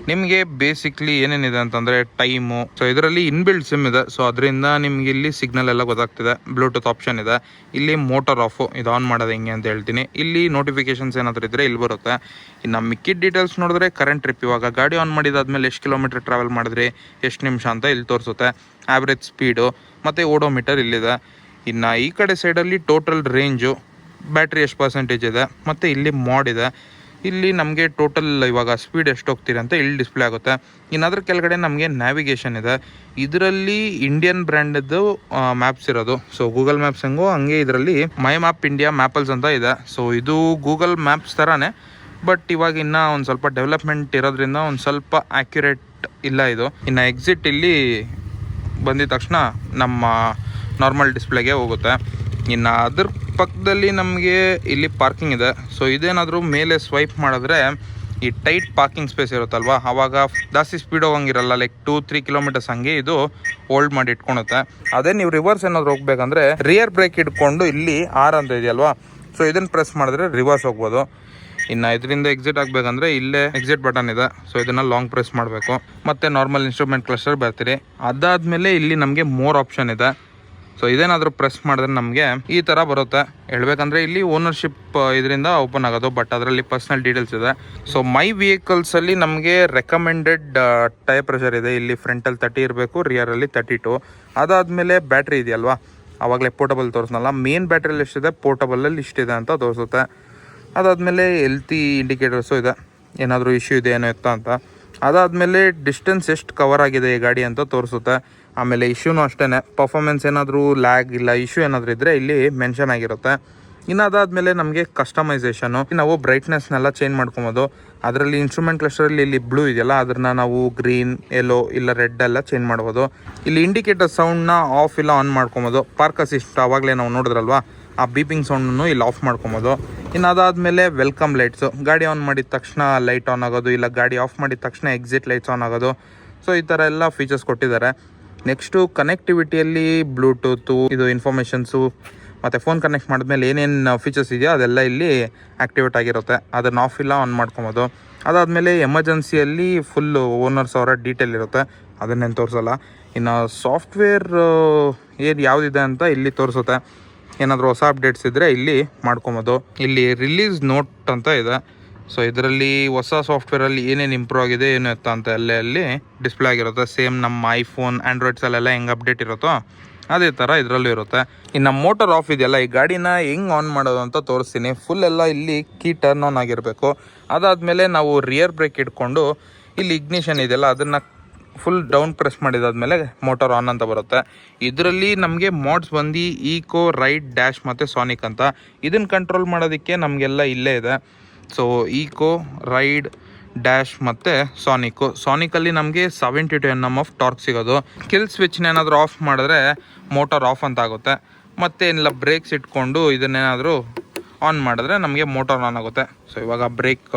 ನಿಮಗೆ ಬೇಸಿಕ್ಲಿ ಏನೇನಿದೆ ಅಂತಂದರೆ ಟೈಮು ಸೊ ಇದರಲ್ಲಿ ಇನ್ಬಿಲ್ಡ್ ಸಿಮ್ ಇದೆ. ಸೊ ಅದರಿಂದ ನಿಮ್ಗೆ ಇಲ್ಲಿ ಸಿಗ್ನಲ್ ಎಲ್ಲ ಗೊತ್ತಾಗ್ತಿದೆ. ಬ್ಲೂಟೂತ್ ಆಪ್ಷನ್ ಇದೆ. ಇಲ್ಲಿ ಮೋಟರ್ ಆಫು ಇದು ಆನ್ ಮಾಡೋದು ಹೆಂಗೆ ಅಂತ ಹೇಳ್ತೀನಿ. ಇಲ್ಲಿ ನೋಟಿಫಿಕೇಶನ್ಸ್ ಏನಾದರೂ ಇದ್ದರೆ ಇಲ್ಲಿ ಬರುತ್ತೆ. ಇನ್ನು ಮಿಕ್ಕಿದ ಡೀಟೇಲ್ಸ್ ನೋಡಿದ್ರೆ ಕರೆಂಟ್ ಟ್ರಿಪ್ ಇವಾಗ ಗಾಡಿ ಆನ್ ಮಾಡಿದಾದ್ಮೇಲೆ ಎಷ್ಟು ಕಿಲೋಮೀಟರ್ ಟ್ರಾವೆಲ್ ಮಾಡಿದ್ರಿ, ಎಷ್ಟು ನಿಮಿಷ ಅಂತ ಇಲ್ಲಿ ತೋರಿಸುತ್ತೆ. ಆ್ಯಾವ್ರೇಜ್ ಸ್ಪೀಡು ಮತ್ತು ಓಡೋಮೀಟರ್ ಇಲ್ಲಿದೆ. ಇನ್ನು ಈ ಕಡೆ ಸೈಡಲ್ಲಿ ಟೋಟಲ್ ರೇಂಜು ಬ್ಯಾಟ್ರಿ ಎಷ್ಟು ಪರ್ಸೆಂಟೇಜ್ ಇದೆ, ಮತ್ತು ಇಲ್ಲಿ ಮಾಡಿದೆ ಇಲ್ಲಿ ನಮಗೆ ಟೋಟಲ್ ಇವಾಗ ಸ್ಪೀಡ್ ಎಷ್ಟು ಹೋಗ್ತೀರಿ ಅಂತ ಇಲ್ಲಿ ಡಿಸ್ಪ್ಲೇ ಆಗುತ್ತೆ. ಇನ್ನು ಅದ್ರ ಕೆಳಗಡೆ ನಮಗೆ ನ್ಯಾವಿಗೇಷನ್ ಇದೆ. ಇದರಲ್ಲಿ ಇಂಡಿಯನ್ ಬ್ರ್ಯಾಂಡದ್ದು ಮ್ಯಾಪ್ಸ್ ಇರೋದು. ಸೊ ಗೂಗಲ್ ಮ್ಯಾಪ್ಸ್ ಹೆಂಗೋ ಹಂಗೆ ಇದರಲ್ಲಿ ಮೈ ಮ್ಯಾಪ್ ಇಂಡಿಯಾ ಮ್ಯಾಪಲ್ಸ್ ಅಂತ ಇದೆ. ಸೊ ಇದು ಗೂಗಲ್ ಮ್ಯಾಪ್ಸ್ ಥರನೇ ಬಟ್ ಇವಾಗ ಇನ್ನೂ ಒಂದು ಸ್ವಲ್ಪ ಡೆವಲಪ್ಮೆಂಟ್ ಇರೋದ್ರಿಂದ ಒಂದು ಸ್ವಲ್ಪ ಆ್ಯಕ್ಯುರೇಟ್ ಇಲ್ಲ ಇದು. ಇನ್ನು ಎಕ್ಸಿಟ್ ಇಲ್ಲಿ ಬಂದಿದ ತಕ್ಷಣ ನಮ್ಮ ನಾರ್ಮಲ್ ಡಿಸ್ಪ್ಲೇಗೆ ಹೋಗುತ್ತೆ. ಇನ್ನು ಅದ್ರ ಪಕ್ಕದಲ್ಲಿ ನಮಗೆ ಇಲ್ಲಿ ಪಾರ್ಕಿಂಗ್ ಇದೆ. ಸೊ ಇದೇನಾದರೂ ಮೇಲೆ ಸ್ವೈಪ್ ಮಾಡಿದ್ರೆ ಈ ಟೈಟ್ ಪಾರ್ಕಿಂಗ್ ಸ್ಪೇಸ್ ಇರುತ್ತಲ್ವ? ಆವಾಗ ಜಾಸ್ತಿ ಸ್ಪೀಡ್ ಹೋಗಂಗಿರಲ್ಲ. ಲೈಕ್ ಟೂ ತ್ರೀ ಕಿಲೋಮೀಟರ್ಸ್ ಹಂಗೆ ಇದು ಹೋಲ್ಡ್ ಮಾಡಿ ಇಟ್ಕೊಳುತ್ತೆ. ಅದೇ ನೀವು ರಿವರ್ಸ್ ಏನಾದರೂ ಹೋಗ್ಬೇಕಂದ್ರೆ ರಿಯರ್ ಬ್ರೇಕ್ ಇಟ್ಕೊಂಡು ಇಲ್ಲಿ ಆರ್ ಅಂತ ಇದೆಯಲ್ವಾ? ಸೊ ಇದನ್ನು ಪ್ರೆಸ್ ಮಾಡಿದ್ರೆ ರಿವರ್ಸ್ ಹೋಗ್ಬೋದು. ಇನ್ನು ಇದರಿಂದ ಎಕ್ಸಿಟ್ ಆಗಬೇಕಂದ್ರೆ ಇಲ್ಲೇ ಎಕ್ಸಿಟ್ ಬಟನ್ ಇದೆ. ಸೊ ಇದನ್ನು ಲಾಂಗ್ ಪ್ರೆಸ್ ಮಾಡಬೇಕು. ಮತ್ತು ನಾರ್ಮಲ್ ಇನ್ಸ್ಟ್ರೂಮೆಂಟ್ ಕ್ಲಸ್ಟರ್ ಬರ್ತೀರಿ. ಅದಾದಮೇಲೆ ಇಲ್ಲಿ ನಮಗೆ ಮೋರ್ ಆಪ್ಷನ್ ಇದೆ. ಸೊ ಇದೇನಾದರೂ ಪ್ರೆಸ್ ಮಾಡಿದ್ರೆ ನಮಗೆ ಈ ಥರ ಬರುತ್ತೆ. ಹೇಳ್ಬೇಕಂದ್ರೆ ಇಲ್ಲಿ ಓನರ್ಶಿಪ್ ಇದರಿಂದ ಓಪನ್ ಆಗೋದು ಬಟ್ ಅದರಲ್ಲಿ ಪರ್ಸ್ನಲ್ ಡೀಟೇಲ್ಸ್ ಇದೆ. ಸೊ ಮೈ ವೆಹಿಕಲ್ಸಲ್ಲಿ ನಮಗೆ ರೆಕಮೆಂಡೆಡ್ ಟೈರ್ ಪ್ರೆಷರ್ ಇದೆ. ಇಲ್ಲಿ ಫ್ರಂಟಲ್ಲಿ ತರ್ಟಿ ಇರಬೇಕು ರಿಯರಲ್ಲಿ ತರ್ಟಿ ಟು ಅದಾದಮೇಲೆ ಬ್ಯಾಟ್ರಿ ಇದೆಯಲ್ವಾ? ಆವಾಗಲೇ ಪೋರ್ಟಬಲ್ ತೋರಿಸ್ನಲ್ಲ. ಮೇನ್ ಬ್ಯಾಟ್ರಿಯಲ್ಲಿ ಎಷ್ಟಿದೆ? ಪೋರ್ಟಬಲಲ್ಲಿ ಇಷ್ಟಿದೆ ಅಂತ ತೋರಿಸುತ್ತೆ. ಅದಾದಮೇಲೆ ಎಲ್ತಿ ಇಂಡಿಕೇಟರ್ಸು ಇದೆ. ಏನಾದರೂ ಇಶ್ಯೂ ಇದೆ, ಏನೋ ಇತ್ತ ಅಂತ. ಅದಾದಮೇಲೆ ಡಿಸ್ಟೆನ್ಸ್ ಎಷ್ಟು ಕವರ್ ಆಗಿದೆ ಈ ಗಾಡಿ ಅಂತ ತೋರಿಸುತ್ತೆ. ಆಮೇಲೆ ಇಶ್ಯೂನು ಅಷ್ಟೇ ಪರ್ಫಾಮೆನ್ಸ್ ಏನಾದರೂ ಲ್ಯಾಗ್ ಇಲ್ಲ ಇಶ್ಯೂ ಏನಾದರೂ ಇದ್ದರೆ ಇಲ್ಲಿ ಮೆನ್ಷನ್ ಆಗಿರುತ್ತೆ. ಇನ್ನು ಅದಾದಮೇಲೆ ನಮಗೆ ಕಸ್ಟಮೈಸೇಷನು ನಾವು ಬ್ರೈಟ್ನೆಸ್ನೆಲ್ಲ ಚೇಂಜ್ ಮಾಡ್ಕೊಬೋದು. ಅದರಲ್ಲಿ ಇನ್ಸ್ಟ್ರೂಮೆಂಟ್ ಕ್ಲಸ್ಟರಲ್ಲಿ ಇಲ್ಲಿ ಬ್ಲೂ ಇದೆಯಲ್ಲ ಅದನ್ನು ನಾವು ಗ್ರೀನ್ ಎಲ್ಲೋ ಇಲ್ಲ ರೆಡ್ ಎಲ್ಲ ಚೇಂಜ್ ಮಾಡ್ಬೋದು. ಇಲ್ಲಿ ಇಂಡಿಕೇಟರ್ ಸೌಂಡ್ನ ಆಫ್ ಇಲ್ಲ ಆನ್ ಮಾಡ್ಕೊಬೋದು. ಪಾರ್ಕ್ ಅಸಿಸ್ಟ್ ಆವಾಗಲೇ ನಾವು ನೋಡಿದ್ರಲ್ವಾ, ಆ ಬೀಪಿಂಗ್ ಸೌಂಡನ್ನು ಇಲ್ಲಿ ಆಫ್ ಮಾಡ್ಕೊಬೋದು. ಇನ್ನು ಅದಾದಮೇಲೆ ವೆಲ್ಕಮ್ ಲೈಟ್ಸು ಗಾಡಿ ಆನ್ ಮಾಡಿದ ತಕ್ಷಣ ಲೈಟ್ ಆನ್ ಆಗೋದು, ಇಲ್ಲ ಗಾಡಿ ಆಫ್ ಮಾಡಿದ ತಕ್ಷಣ ಎಕ್ಸಿಟ್ ಲೈಟ್ಸ್ ಆನ್ ಆಗೋದು. ಸೊ ಈ ಥರ ಎಲ್ಲ ಫೀಚರ್ಸ್ ಕೊಟ್ಟಿದ್ದಾರೆ. ನೆಕ್ಸ್ಟು ಕನೆಕ್ಟಿವಿಟಿಯಲ್ಲಿ ಬ್ಲೂಟೂತು, ಇದು ಇನ್ಫಾರ್ಮೇಷನ್ಸು, ಮತ್ತು ಫೋನ್ ಕನೆಕ್ಟ್ ಮಾಡಿದ್ಮೇಲೆ ಏನೇನು ಫೀಚರ್ಸ್ ಇದೆಯೋ ಅದೆಲ್ಲ ಇಲ್ಲಿ ಆ್ಯಕ್ಟಿವೇಟ್ ಆಗಿರುತ್ತೆ. ಅದನ್ನು ಆಫ್ ಇಲ್ಲ ಆನ್ ಮಾಡ್ಕೊಬೋದು. ಅದಾದಮೇಲೆ ಎಮರ್ಜೆನ್ಸಿಯಲ್ಲಿ ಫುಲ್ಲು ಓನರ್ಸ್ ಅವರ ಡೀಟೇಲ್ ಇರುತ್ತೆ. ಅದನ್ನೇನು ತೋರಿಸಲ್ಲ. ಇನ್ನು ಸಾಫ್ಟ್ವೇರ್ ಏನು ಯಾವುದಿದೆ ಅಂತ ಇಲ್ಲಿ ತೋರಿಸುತ್ತೆ. ಏನಾದರೂ ಹೊಸ ಅಪ್ಡೇಟ್ಸ್ ಇದ್ದರೆ ಇಲ್ಲಿ ಮಾಡ್ಕೊಬೋದು. ಇಲ್ಲಿ ರಿಲೀಸ್ ನೋಟ್ ಅಂತ ಇದೆ. ಸೊ ಇದರಲ್ಲಿ ಹೊಸ ಸಾಫ್ಟ್ವೇರಲ್ಲಿ ಏನೇನು ಇಂಪ್ರೂವ್ ಆಗಿದೆ, ಏನು ಎತ್ತ ಅಂತ ಅಲ್ಲೇ ಅಲ್ಲಿ ಡಿಸ್ಪ್ಲೇ ಆಗಿರುತ್ತೆ. ಸೇಮ್ ನಮ್ಮ ಐಫೋನ್ ಆ್ಯಂಡ್ರಾಯ್ಡ್ಸಲ್ಲೆಲ್ಲ ಹೆಂಗೆ ಅಪ್ಡೇಟ್ ಇರುತ್ತೋ ಅದೇ ಥರ ಇದರಲ್ಲೂ ಇರುತ್ತೆ. ಇನ್ನು ಮೋಟರ್ ಆಫ್ ಇದೆಯಲ್ಲ, ಈ ಗಾಡಿನ ಹೆಂಗೆ ಆನ್ ಮಾಡೋದು ಅಂತ ತೋರಿಸ್ತೀನಿ. ಫುಲ್ ಎಲ್ಲ ಇಲ್ಲಿ ಕೀ ಟರ್ನ್ ಆನ್ ಆಗಿರಬೇಕು. ಅದಾದಮೇಲೆ ನಾವು ರಿಯರ್ ಬ್ರೇಕ್ ಇಟ್ಕೊಂಡು ಇಲ್ಲಿ ಇಗ್ನಿಷನ್ ಇದೆಯಲ್ಲ, ಅದನ್ನು ಫುಲ್ ಡೌನ್ ಪ್ರೆಸ್ ಮಾಡಿದಾದ್ಮೇಲೆ ಮೋಟರ್ ಆನ್ ಅಂತ ಬರುತ್ತೆ. ಇದರಲ್ಲಿ ನಮಗೆ ಮೋಡ್ಸ್ ಬಂದು ಈಕೋ ರೈಟ್ ಡ್ಯಾಶ್ ಮತ್ತು ಸಾನಿಕ್ ಅಂತ. ಇದನ್ನು ಕಂಟ್ರೋಲ್ ಮಾಡೋದಕ್ಕೆ ನಮಗೆಲ್ಲ ಇಲ್ಲೇ ಇದೆ. ಸೊ ಈಕೋ ರೈಡ್ ಡ್ಯಾಶ್ ಮತ್ತು ಸಾನಿಕ್ಕು ಸಾನಿಕಲ್ಲಿ ನಮಗೆ seventy two N M of torque ಸಿಗೋದು. ಕಿಲ್ ಸ್ವಿಚ್ನ ಏನಾದರೂ ಆಫ್ ಮಾಡಿದ್ರೆ ಮೋಟಾರ್ ಆಫ್ ಅಂತ ಆಗುತ್ತೆ. ಮತ್ತೆ ಏನಿಲ್ಲ ಬ್ರೇಕ್ಸ್ ಇಟ್ಕೊಂಡು ಇದನ್ನೇನಾದರೂ ಆನ್ ಮಾಡಿದ್ರೆ ನಮಗೆ ಮೋಟಾರ್ ಆನ್ ಆಗುತ್ತೆ. ಸೊ ಇವಾಗ ಬ್ರೇಕ್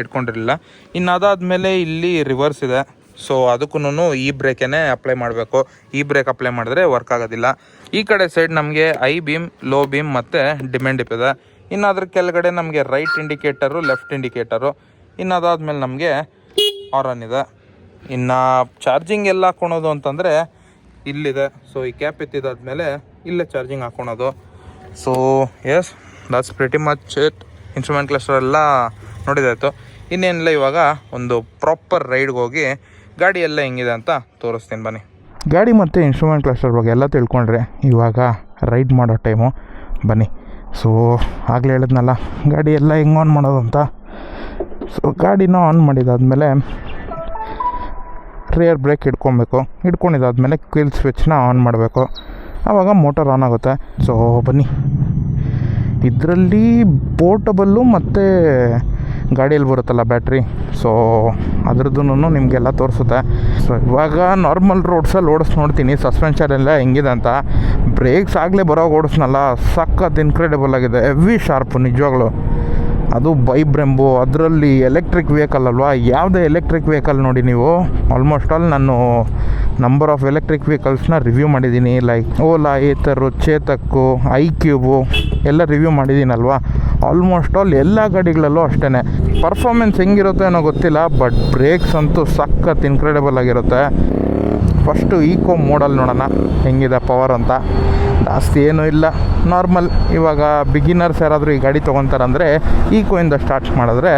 ಇಟ್ಕೊಂಡಿರಲಿಲ್ಲ. ಇನ್ನು ಅದಾದಮೇಲೆ ಇಲ್ಲಿ ರಿವರ್ಸ್ ಇದೆ. ಸೊ ಅದಕ್ಕೂ ಈ ಬ್ರೇಕೇ ಅಪ್ಲೈ ಮಾಡಬೇಕು. ಈ ಬ್ರೇಕ್ ಅಪ್ಲೈ ಮಾಡಿದ್ರೆ ವರ್ಕ್ ಆಗೋದಿಲ್ಲ. ಈ ಕಡೆ ಸೈಡ್ ನಮಗೆ ಐ ಬೀಮ್ ಲೋ ಬೀಮ್ ಮತ್ತು ಡಿಮ್ಯಾಂಡ್ ಇಪ್ಪಿದೆ ಇನ್ನು ಅದ್ರ ಕೆಳಗಡೆ ನಮಗೆ ರೈಟ್ ಇಂಡಿಕೇಟರು ಲೆಫ್ಟ್ ಇಂಡಿಕೇಟರು ಇನ್ನು ಅದಾದಮೇಲೆ ನಮಗೆ ಆರನ್ ಇದೆ. ಇನ್ನು ಚಾರ್ಜಿಂಗ್ ಎಲ್ಲ ಹಾಕೊಳೋದು ಅಂತಂದರೆ ಇಲ್ಲಿದೆ. ಸೊ ಈ ಕ್ಯಾಪ್ ಎತ್ತಿದಾದ್ಮೇಲೆ ಇಲ್ಲೇ charging ಹಾಕೊಳೋದು. So yes that's pretty much it instrument cluster ಎಲ್ಲ ನೋಡಿದಾಯ್ತು. ಇನ್ನೇನಿಲ್ಲ, ಇವಾಗ ಒಂದು ಪ್ರಾಪರ್ ರೈಡ್ಗೆ ಹೋಗಿ ಗಾಡಿ ಎಲ್ಲ ಹೆಂಗಿದೆ ಅಂತ ತೋರಿಸ್ತೀನಿ ಬನ್ನಿ. ಗಾಡಿ ಮತ್ತು ಇನ್ಸ್ಟ್ರೂಮೆಂಟ್ ಕ್ಲಸ್ಟರ್ ಬಗ್ಗೆ ಎಲ್ಲ ತಿಳ್ಕೊಂಡ್ರೆ ಇವಾಗ ರೈಡ್ ಮಾಡೋ ಟೈಮು ಬನ್ನಿ. ಸೊ ಆಗಲೇ ಹೇಳಿದ್ನಲ್ಲ, ಗಾಡಿ ಎಲ್ಲ ಹೆಂಗೆ ಆನ್ ಮಾಡೋದು ಅಂತ? ಸೊ ಗಾಡಿನ ಆನ್ ಮಾಡಿದಾದಮೇಲೆ ರಿಯರ್ ಬ್ರೇಕ್ ಹಿಡ್ಕೊಬೇಕು ಹಿಡ್ಕೊಂಡಿದ್ದಾದ್ಮೇಲೆ ಕ್ವಿಲ್ ಸ್ವಿಚ್ನ ಆನ್ ಮಾಡಬೇಕು. ಆವಾಗ ಮೋಟರ್ ಆನ್ ಆಗುತ್ತೆ. ಸೊ ಬನ್ನಿ. ಇದರಲ್ಲಿ ಪೋರ್ಟಬಲ್ಲು ಮತ್ತು ಗಾಡಿಯಲ್ಲಿ ಬರುತ್ತಲ್ಲ ಬ್ಯಾಟ್ರಿ ಸೊ ಅದ್ರದ್ದು ನಿಮಗೆಲ್ಲ ತೋರಿಸುತ್ತೆ. ಸೊ ಇವಾಗ ನಾರ್ಮಲ್ ರೋಡ್ಸಲ್ಲಿ ಓಡಿಸ್, ನೋಡ್ತೀನಿ. ಸಸ್ಪೆನ್ಷನ್ ಎಲ್ಲ ಹೆಂಗಿದೆ ಅಂತ. ಬ್ರೇಕ್ಸ್ ಆಗಲೇ ಬರೋ ಓಡಿಸ್ನಲ್ಲ, ಸಖತ್ ಇನ್ಕ್ರೆಡಿಬಲ್ ಆಗಿದೆ ಹೆವಿ ಶಾರ್ಪು ನಿಜವಾಗ್ಲೂ. ಅದು ಬೈಬ್ರೆಂಬು ಅದರಲ್ಲಿ ಎಲೆಕ್ಟ್ರಿಕ್ ವೆಹಿಕಲ್ ಅಲ್ವಾ? ಯಾವುದೇ ಎಲೆಕ್ಟ್ರಿಕ್ ವೆಹಿಕಲ್ ನೋಡಿ ನೀವು. ಆಲ್ಮೋಸ್ಟ್ ಆಲ್ ನಾನು ನಂಬರ್ ಆಫ್ ಎಲೆಕ್ಟ್ರಿಕ್ ವೆಹಿಕಲ್ಸ್ನ ರಿವ್ಯೂ ಮಾಡಿದ್ದೀನಿ. Like Ola Ather Chetak I cube ಎಲ್ಲ ರಿವ್ಯೂ ಮಾಡಿದ್ದೀನಲ್ವಾ? ಆಲ್ಮೋಸ್ಟ್ ಆಲ್ ಎಲ್ಲ ಗಾಡಿಗಳಲ್ಲೂ ಅಷ್ಟೇ ಪರ್ಫಾರ್ಮೆನ್ಸ್ ಹೆಂಗಿರುತ್ತೆ ಅನ್ನೋ ಗೊತ್ತಿಲ್ಲ ಬಟ್ ಬ್ರೇಕ್ಸ್ ಅಂತೂ ಸಖತ್ ಇನ್ಕ್ರೆಡಿಬಲ್ ಆಗಿರುತ್ತೆ. ಫಸ್ಟು ಈಕೋ ಮೋಡಲ್ಲಿ ನೋಡೋಣ. ಹೆಂಗಿದೆ ಪವರ್ ಅಂತ. ಜಾಸ್ತಿ ಏನೂ ಇಲ್ಲ. ನಾರ್ಮಲ್ ಇವಾಗ ಬಿಗಿನರ್ಸ್ ಯಾರಾದರೂ ಈ ಗಾಡಿ ತೊಗೊತಾರಂದರೆ ಈಕೋಯಿಂದ ಸ್ಟಾರ್ಟ್ ಮಾಡಿದ್ರೆ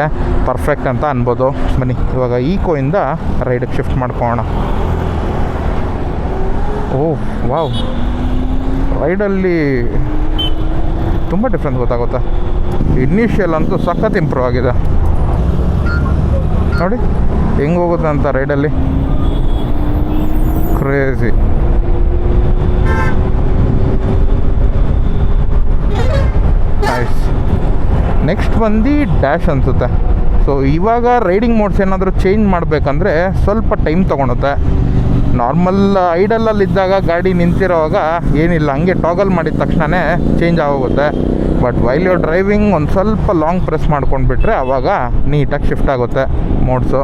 ಪರ್ಫೆಕ್ಟ್ ಅಂತ ಅನ್ಬೋದು. ಬನ್ನಿ, ಇವಾಗ ಈಕೋಯಿಂದ ರೈಡಿಗೆ ಶಿಫ್ಟ್ ಮಾಡ್ಕೊಳ್ಳೋಣ. Oh, wow. ರೈಡಲ್ಲಿ ತುಂಬ ಡಿಫ್ರೆನ್ಸ್ ಗೊತ್ತಾಗುತ್ತೆ. ಇನಿಷಿಯಲ್ ಅಂತೂ ಸಖತ್ ಇಂಪ್ರೂವ್ ಆಗಿದೆ. ನೋಡಿ, ಹೆಂಗೆ ಹೋಗುತ್ತೆ ಅಂತ ರೈಡಲ್ಲಿ ನೈಸ್ ನೆಕ್ಸ್ಟ್ ಬಂದು ಡ್ಯಾಶ್ ಅನಿಸುತ್ತೆ. ಸೊ ಇವಾಗ ರೈಡಿಂಗ್ ಮೋಡ್ಸ್ ಏನಾದರೂ ಚೇಂಜ್ ಮಾಡಬೇಕಂದ್ರೆ ಸ್ವಲ್ಪ ಟೈಮ್ ತೊಗೊಳುತ್ತೆ. ನಾರ್ಮಲ್ ಐಡಲಲ್ಲಿದ್ದಾಗ ಗಾಡಿ ನಿಂತಿರೋವಾಗ ಏನಿಲ್ಲ, ಹಂಗೆ ಟಾಗಲ್ ಮಾಡಿದ ತಕ್ಷಣವೇ ಚೇಂಜ್ ಆಗೋಗುತ್ತೆ. ಬಟ್ ವೈಲ್ ಯು ಡ್ರೈವಿಂಗ್ ಒಂದು ಸ್ವಲ್ಪ ಲಾಂಗ್ ಪ್ರೆಸ್ ಮಾಡ್ಕೊಂಡ್ಬಿಟ್ರೆ ಆವಾಗ ನೀಟಾಗಿ ಶಿಫ್ಟ್ ಆಗುತ್ತೆ ಮೋಡ್ಸು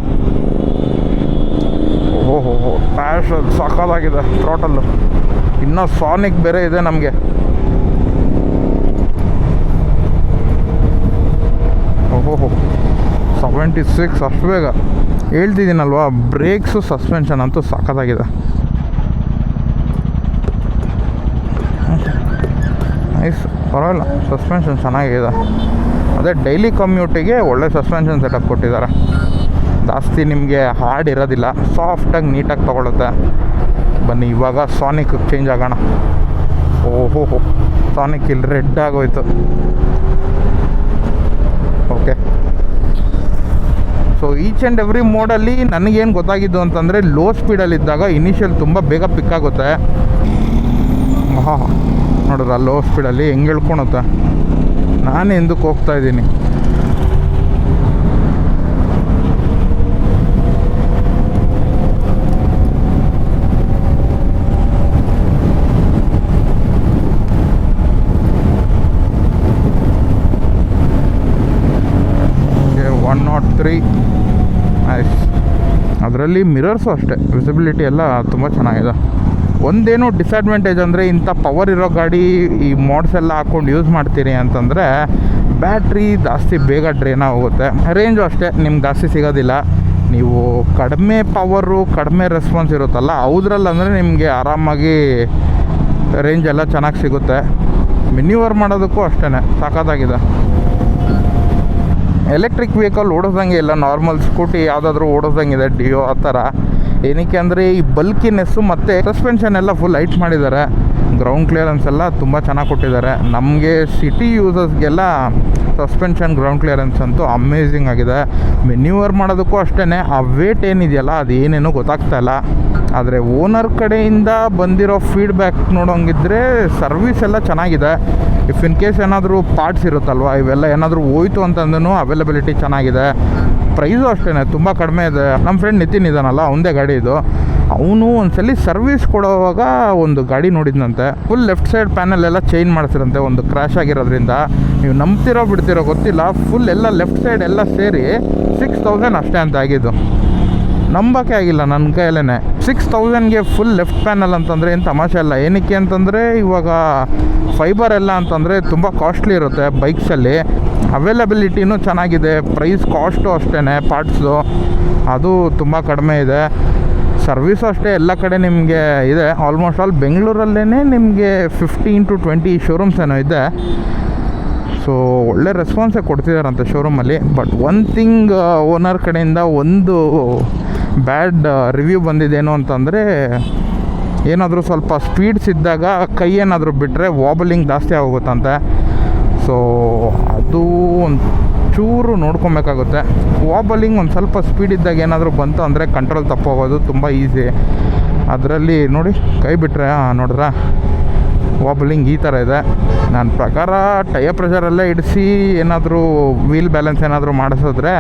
ಓಹೋ ಪ್ಯಾಶ್ ಅದು ಸಾಕಾಗಿದೆ ಇನ್ನೂ ಸಾನಿಕ್ ಬೇರೆ ಇದೆ ನಮಗೆ. ಓಹೋ ಸೆವೆಂಟಿ ಸಿಕ್ಸ್ ಅಷ್ಟು ಬೇಗ. ಹೇಳ್ತಿದ್ದೀನಲ್ವಾ ಬ್ರೇಕ್ಸು ಸಸ್ಪೆನ್ಷನ್ ಅಂತೂ ಸಾಕಾಗಿದೆ ನೈಸ್ ಪರವಾಗಿಲ್ಲ ಸಸ್ಪೆನ್ಷನ್ ಚೆನ್ನಾಗಿದೆ. ಅದೇ ಡೈಲಿ ಕಮ್ಯೂಟಿಗೆ ಒಳ್ಳೆ ಸಸ್ಪೆನ್ಷನ್ ಸೆಟಪ್ ಕೊಟ್ಟಿದ್ದಾರೆ. ಜಾಸ್ತಿ ನಿಮಗೆ ಹಾರ್ಡ್ ಇರೋದಿಲ್ಲ ಸಾಫ್ಟಾಗಿ ನೀಟಾಗಿ ತೊಗೊಳುತ್ತೆ. ಬನ್ನಿ, ಇವಾಗ ಸಾನಿಕ್ ಚೇಂಜ್ ಆಗೋಣ. ಓಹೋ ಸಾನಿಕ್ ಇಲ್ಲಿ ರೆಡ್ ಆಗೋಯ್ತು. Okay so each and every ಮೋಡಲ್ಲಿ ನನಗೇನು ಗೊತ್ತಾಗಿದ್ದು ಅಂತಂದರೆ ಲೋ ಸ್ಪೀಡಲ್ಲಿದ್ದಾಗ ಇನಿಷಿಯಲ್ ತುಂಬ ಬೇಗ ಪಿಕ್ ಆಗುತ್ತೆ. ಹಾಂ ನೋಡಿದ್ರ ಲೋ ಸ್ಪೀಡಲ್ಲಿ ಹೆಂಗೆ ಹೇಳ್ಕೊಳುತ್ತೆ ನಾನು ಎಂದಕ್ಕೆ ಹೋಗ್ತಾ ಇದ್ದೀನಿ ಒನ್ ನಾಟ್ ತ್ರೀ ಆಯ್ಸ್ ಅದರಲ್ಲಿ ಮಿರರ್ಸು ಅಷ್ಟೇ. ವಿಸಿಬಿಲಿಟಿ ಎಲ್ಲ ತುಂಬ ಚೆನ್ನಾಗಿದೆ. ಒಂದೇನು ಡಿಸ್ಅಡ್ವಾಂಟೇಜ್ ಅಂದರೆ ಇಂಥ ಪವರ್ ಇರೋ ಗಾಡಿ ಈ ಮೋಡ್ಸ್ ಎಲ್ಲ ಹಾಕ್ಕೊಂಡು ಯೂಸ್ ಮಾಡ್ತೀರಿ ಅಂತಂದರೆ ಬ್ಯಾಟ್ರಿ ಜಾಸ್ತಿ ಬೇಗ ಡ್ರೈನ್ ಆಗುತ್ತೆ ರೇಂಜು ಅಷ್ಟೇ. ನಿಮ್ಗೆ ಜಾಸ್ತಿ ಸಿಗೋದಿಲ್ಲ. ನೀವು ಕಡಿಮೆ ಪವರು ಕಡಿಮೆ ರೆಸ್ಪಾನ್ಸ್ ಇರುತ್ತಲ್ಲ ಅವುದ್ರಲ್ಲಿ ಅಂದರೆ ನಿಮಗೆ ಆರಾಮಾಗಿ ರೇಂಜ್ ಎಲ್ಲ ಚೆನ್ನಾಗಿ ಸಿಗುತ್ತೆ. ಮಿನಿವರ್ ಮಾಡೋದಕ್ಕೂ ಅಷ್ಟೇ ಸಾಕಾಗಿದೆ ಎಲೆಕ್ಟ್ರಿಕ್ ವೆಹಿಕಲ್ ಓಡಿಸ್ದಂಗೆ ಇಲ್ಲ ನಾರ್ಮಲ್ ಸ್ಕೂಟಿ ಯಾವುದಾದ್ರೂ ಓಡಿಸ್ದಂಗಿದೆ ಡಿಯೋ ಆ ಥರ. ಏನಕ್ಕೆ ಅಂದರೆ ಈ ಬಲ್ಕಿನೆಸ್ಸು ಮತ್ತು ಸಸ್ಪೆನ್ಷನ್ ಎಲ್ಲ ಫುಲ್ ಹೈಟ್ ಮಾಡಿದ್ದಾರೆ. ಗ್ರೌಂಡ್ ಕ್ಲಿಯರೆನ್ಸ್ ಎಲ್ಲ ತುಂಬ ಚೆನ್ನಾಗಿ ಕೊಟ್ಟಿದ್ದಾರೆ. ನಮಗೆ ಸಿಟಿ ಯೂಸರ್ಸ್ಗೆಲ್ಲ ಸಸ್ಪೆನ್ಷನ್ ಗ್ರೌಂಡ್ ಕ್ಲಿಯರೆನ್ಸ್ ಅಂತೂ ಅಮೇಝಿಂಗ್ ಆಗಿದೆ. ಮೆನ್ಯೂವರ್ ಮಾಡೋದಕ್ಕೂ ಅಷ್ಟೇ ಆ ವೇಟ್ ಏನಿದೆಯಲ್ಲ ಅದು ಏನೇನೋ ಗೊತ್ತಾಗ್ತಾ ಇಲ್ಲ. ಆದರೆ ಓನರ್ ಕಡೆಯಿಂದ ಬಂದಿರೋ ಫೀಡ್ಬ್ಯಾಕ್ ನೋಡೋಂಗಿದ್ರೆ ಸರ್ವಿಸ್ ಎಲ್ಲ ಚೆನ್ನಾಗಿದೆ. ಇಫ್ ಇನ್ ಕೇಸ್ ಏನಾದರೂ ಪಾರ್ಟ್ಸ್ ಇರುತ್ತಲ್ವ, ಇವೆಲ್ಲ ಏನಾದರೂ ಹೋಯ್ತು ಅಂತಂದ್ರೂ ಅವೈಲಬಿಲಿಟಿ ಚೆನ್ನಾಗಿದೆ. ಪ್ರೈಸು ಅಷ್ಟೇ ತುಂಬ ಕಡಿಮೆ ಇದೆ. ನಮ್ಮ ಫ್ರೆಂಡ್ ನಿತಿನ್ ಇದಾನಲ್ಲ ಅವನದೇ ಗಾಡಿ ಇದು. ಅವನು ಒಂದ್ಸಲಿ ಸರ್ವಿಸ್ ಕೊಡೋವಾಗ ಒಂದು ಗಾಡಿ ನೋಡಿದ್ನಂತೆ. ಫುಲ್ ಲೆಫ್ಟ್ ಸೈಡ್ ಪ್ಯಾನಲ್ ಎಲ್ಲ ಚೇಂಜ್ ಮಾಡಿಸಿರಂತೆ, ಒಂದು ಕ್ರ್ಯಾಶ್ ಆಗಿರೋದ್ರಿಂದ. ನೀವು ನಂಬ್ತಿರೋ ಬಿಡ್ತಿರೋ ಗೊತ್ತಿಲ್ಲ ಫುಲ್ ಎಲ್ಲ ಲೆಫ್ಟ್ ಸೈಡ್ ಎಲ್ಲ ಸೇರಿ ಸಿಕ್ಸ್ ತೌಸಂಡ್ ಅಷ್ಟೇ ಅಂತ ಆಗಿದ್ದು. ನಂಬಕ್ಕೆ ಆಗಿಲ್ಲ ನನ್ನ ಕೈಯಲ್ಲೇ ಸಿಕ್ಸ್ ತೌಸಂಡ್ಗೆ ಫುಲ್ ಲೆಫ್ಟ್ ಪ್ಯಾನಲ್ ಅಂತಂದರೆ ಏನು ತಮಾಷೆ ಅಲ್ಲ. ಏನಕ್ಕೆ ಅಂತಂದರೆ ಇವಾಗ ಫೈಬರ್ ಎಲ್ಲ ಅಂತಂದರೆ ತುಂಬ ಕಾಸ್ಟ್ಲಿ ಇರುತ್ತೆ ಬೈಕ್ಸಲ್ಲಿ ಅವೈಲಬಿಲಿಟಿನೂ ಚೆನ್ನಾಗಿದೆ. ಪ್ರೈಸ್ ಕಾಸ್ಟು ಅಷ್ಟೇ ಪಾರ್ಟ್ಸು ಅದು ತುಂಬ ಕಡಿಮೆ ಇದೆ. ಸರ್ವಿಸ್ ಅಷ್ಟೇ ಎಲ್ಲ ಕಡೆ ನಿಮಗೆ ಇದೆ. ಆಲ್ಮೋಸ್ಟ್ ಆಲ್ ಬೆಂಗಳೂರಲ್ಲೇ ನಿಮಗೆ ಫಿಫ್ಟೀನ್ ಟು ಟ್ವೆಂಟಿ ಶೋರೂಮ್ಸ್ ಏನೋ ಇದೆ. ಸೊ ಒಳ್ಳೆ ರೆಸ್ಪಾನ್ಸೇ ಕೊಡ್ತಿದಾರಂತೆ ಶೋರೂಮಲ್ಲಿ ಬಟ್ ಒನ್ ಥಿಂಗ್ ಓನರ್ ಕಡೆಯಿಂದ ಒಂದು ಬ್ಯಾಡ್ ರಿವ್ಯೂ ಬಂದಿದ್ದೇನು ಅಂತಂದರೆ, ಏನಾದರೂ ಸ್ವಲ್ಪ ಸ್ಪೀಡ್ಸ್ ಇದ್ದಾಗ ಕೈ ಏನಾದರೂ ಬಿಟ್ಟರೆ ವಾಬಲಿಂಗ್ ಜಾಸ್ತಿ ಆಗೋಗುತ್ತಂತೆ. ಸೊ ಅದು ಒಂದು ಚೂರು ನೋಡ್ಕೊಬೇಕಾಗುತ್ತೆ. ವಾಬಲಿಂಗ್ ಒಂದು ಸ್ವಲ್ಪ ಸ್ಪೀಡ್ ಇದ್ದಾಗ ಏನಾದರೂ ಬಂತು ಅಂದರೆ ಕಂಟ್ರೋಲ್ ತಪ್ಪೋಗೋದು ತುಂಬ ಈಸಿ ಅದರಲ್ಲಿ ನೋಡಿ, ಕೈ ಬಿಟ್ಟರೆ ನೋಡಿದ್ರಾ ವಾಬಲಿಂಗ್ ಈ ಥರ ಇದೆ. ನನ್ನ ಪ್ರಕಾರ ಟೈರ್ ಪ್ರೆಷರಲ್ಲೇ ಇಡಿಸಿ ಏನಾದರೂ ವೀಲ್ ಬ್ಯಾಲೆನ್ಸ್ ಏನಾದರೂ ಮಾಡಿಸಿದ್ರೆ